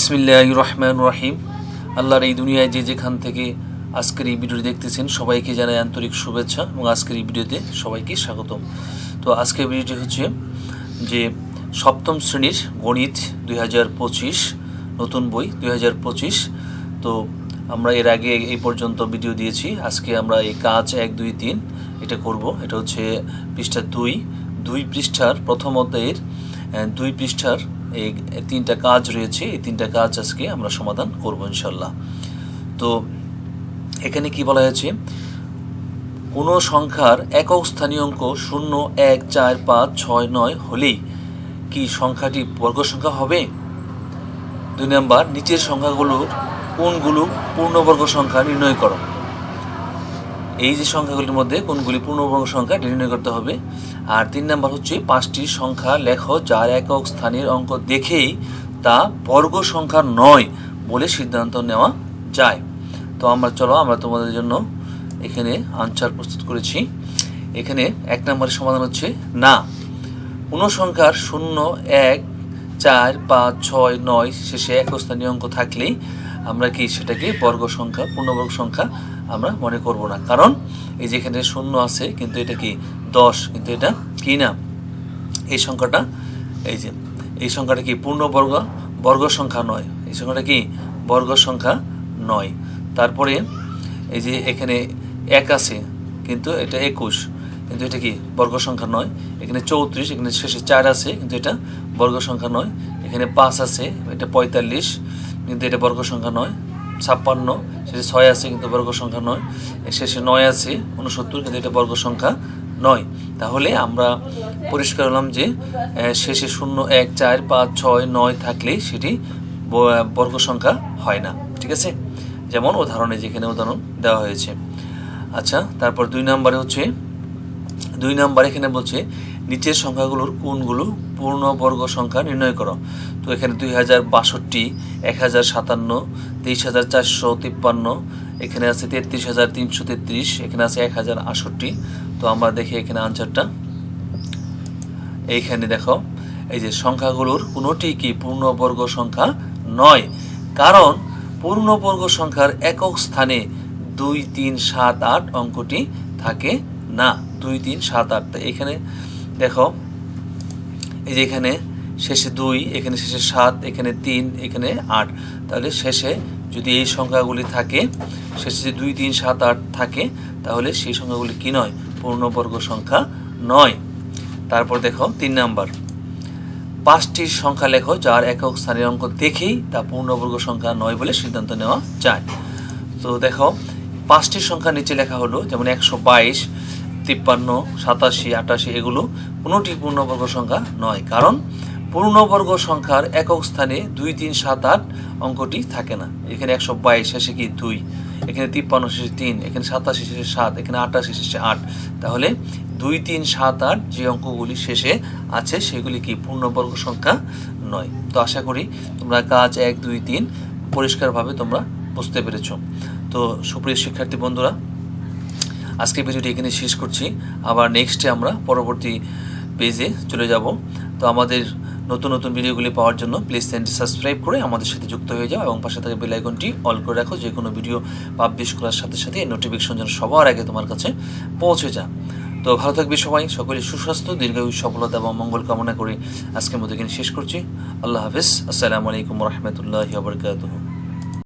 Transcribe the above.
বিসমিল্লাহ রহমান রহিম। আল্লাহর এই দুনিয়ায় যে যেখান থেকে আজকের এই ভিডিওটি দেখতেছেন, সবাইকে জানাই আন্তরিক শুভেচ্ছা এবং আজকের এই ভিডিওতে সবাইকে স্বাগতম। তো আজকের ভিডিওটি হচ্ছে যে সপ্তম শ্রেণির গণিত দুই হাজার পঁচিশ, নতুন বই দুই হাজার পঁচিশ। তো আমরা এর আগে এই পর্যন্ত ভিডিও দিয়েছি। আজকে আমরা এই কাজ এক, দুই, তিন এটা করব। এটা হচ্ছে পৃষ্ঠা দুই। দুই পৃষ্ঠার প্রথম অধ্যায়ের দুই পৃষ্ঠার এই তিনটা কাজ রয়েছে, এই তিনটা কাজ আজকে আমরা সমাধান করব ইনশাল্লাহ তো এখানে কি বলা হয়েছে? কোনো সংখ্যার একক স্থানীয় অঙ্ক শূন্য, এক, চার, পাঁচ, ছয়, নয় হলেই কি সংখ্যাটি বর্গ সংখ্যা হবে? দুই নম্বর, নিচের সংখ্যাগুলোর কোনগুলো পূর্ণবর্গ সংখ্যা নির্ণয় করো। এই যে সংখ্যাগুলির মধ্যে কোনগুলি পূর্ণবর্গ সংখ্যা নির্ণয় করতে হবে। আর তিন নাম্বার হচ্ছে পাঁচটি সংখ্যা লেখো যার একক স্থানের অঙ্ক দেখেই তা বর্গ সংখ্যা নয় বলে সিদ্ধান্ত নেওয়া যায়। তো আমরা, চলো আমরা তোমাদের জন্য এখানে আনসার প্রস্তুত করেছি। এখানে এক নম্বরের সমাধান হচ্ছে না। কোনো সংখ্যার শূন্য এক চার, পাঁচ, ছয়, নয় শেষে এক স্থানীয় অঙ্ক থাকলেই আমরা কি সেটাকে বর্গ সংখ্যা, পূর্ণবর্গ সংখ্যা আমরা মনে করব না। কারণ এই যেখানে শূন্য আছে, কিন্তু এটা কি দশ, কিন্তু এটা কি না? এই সংখ্যাটা, এই যে, এই সংখ্যাটা কি পূর্ণবর্গ, বর্গ সংখ্যা নয়, এই সংখ্যাটা কি বর্গ সংখ্যা নয়। তারপরে এই যে এখানে এক আছে, কিন্তু এটা একুশ, কিন্তু এটা কি বর্গ সংখ্যা নয়, এখানে চৌত্রিশ, এখানে শেষে চার আছে, কিন্তু এটা বর্গ সংখ্যা নয়, এখানে পাঁচ আছে, এটা পঁয়তাল্লিশ, কিন্তু এটা বর্গ সংখ্যা নয়, ছাপ্পান্ন শেষে ছয় আছে, কিন্তু বর্গ সংখ্যা নয় শেষে নয় আছে, উনসত্তর, কিন্তু এটা বর্গ সংখ্যা নয়। তাহলে আমরা পরিষ্কার হলাম যে শেষে শূন্য, এক, চার, পাঁচ, ছয়, নয় থাকলে সেটি বর্গ সংখ্যা হয় না, ঠিক আছে? যেমন উদাহরণে যেখানে উদাহরণ দেওয়া হয়েছে। আচ্ছা তারপর দুই নম্বরে হচ্ছে, দুই নাম্বার এখানে বলছে নিচের সংখ্যাগুলোর কোনগুলো পূর্ণবর্গ সংখ্যা নির্ণয় করো। তো এখানে দুই হাজার বাষট্টি, এক হাজার সাতান্ন, তেইশ হাজার চারশো তিপ্পান্ন, এখানে আছে তেত্রিশ হাজার তিনশো তেত্রিশ, এখানে আছে এক হাজার আষট্টি তো আমরা দেখি এখানে আনসারটা এইখানে দেখো, এই যে সংখ্যাগুলোর কোনোটি কি পূর্ণবর্গ সংখ্যা নয়? কারণ পূর্ণবর্গ সংখ্যার একক স্থানে দুই, তিন, সাত, আট অঙ্কটি থাকে না। দুই, তিন, সাত, আট। এখানে দেখো, এই যে এখানে শেষে দুই, এখানে শেষে সাত, এখানে তিন, এখানে আট। তাহলে শেষে যদি এই সংখ্যাগুলি থাকে, শেষে যে দুই, তিন, সাত, আট থাকে, তাহলে সেই সংখ্যাগুলি কি নয়? পূর্ণবর্গ সংখ্যা নয়। তারপর দেখো, তিন নাম্বার। পাঁচটি সংখ্যা লেখো যার একক স্থানের অঙ্ক দেখেই তা পূর্ণবর্গ সংখ্যা নয় বলে সিদ্ধান্ত নেওয়া যায়। তো দেখো, পাঁচটি সংখ্যা নিচে লেখা হলো, যেমন একশো বাইশ তিপ্পান্ন, সাতাশি, আটাশি এগুলো কোনোটি পূর্ণবর্গ সংখ্যা নয়। কারণ পূর্ণবর্গ সংখ্যার একক স্থানে দুই, তিন, সাত, আট অঙ্কটি থাকে না। এখানে একশো বাইশ, শেষে কি দুই? এখানে তিপ্পান্ন, শেষে তিন, এখানে সাতাশি, শেষে সাত, এখানে আটাশি, শেষে আট। তাহলে দুই, তিন, সাত, আট যে অঙ্কগুলি শেষে আছে সেগুলি কি পূর্ণবর্গ সংখ্যা নয়? তো আশা করি তোমরা কাজ এক, দুই, তিন পরিষ্কারভাবে তোমরা বুঝতে পেরেছ। তো সুপ্রিয় শিক্ষার্থী বন্ধুরা আজকে ভিডিওটি এখানে শেষ করছি। আবার নেক্সটে আমরা পরবর্তী পেজে চলে যাব। তো আমাদের নতুন নতুন ভিডিওগুলি পাওয়ার জন্য প্লিজ চ্যানেলটি সাবস্ক্রাইব করে আমাদের সাথে যুক্ত হয়ে যাও এবং পাশে থাকা বেল আইকনটি অল করে রাখো। যে কোনো ভিডিও পাবলিশ করার সাথে সাথে নোটিফিকেশন যেন সবার আগে তোমার কাছে পৌঁছে যায়। তো ভালো থাকবে সবাই। সকলে সুস্বাস্থ্য, দীর্ঘায়ু, সফলতা এবং মঙ্গল কামনা করে আজকের মতো এখানে শেষ করছি। আল্লাহ হাফিজ। আসসালামু আলাইকুম রহমতুল্লাহ বরকাতহ।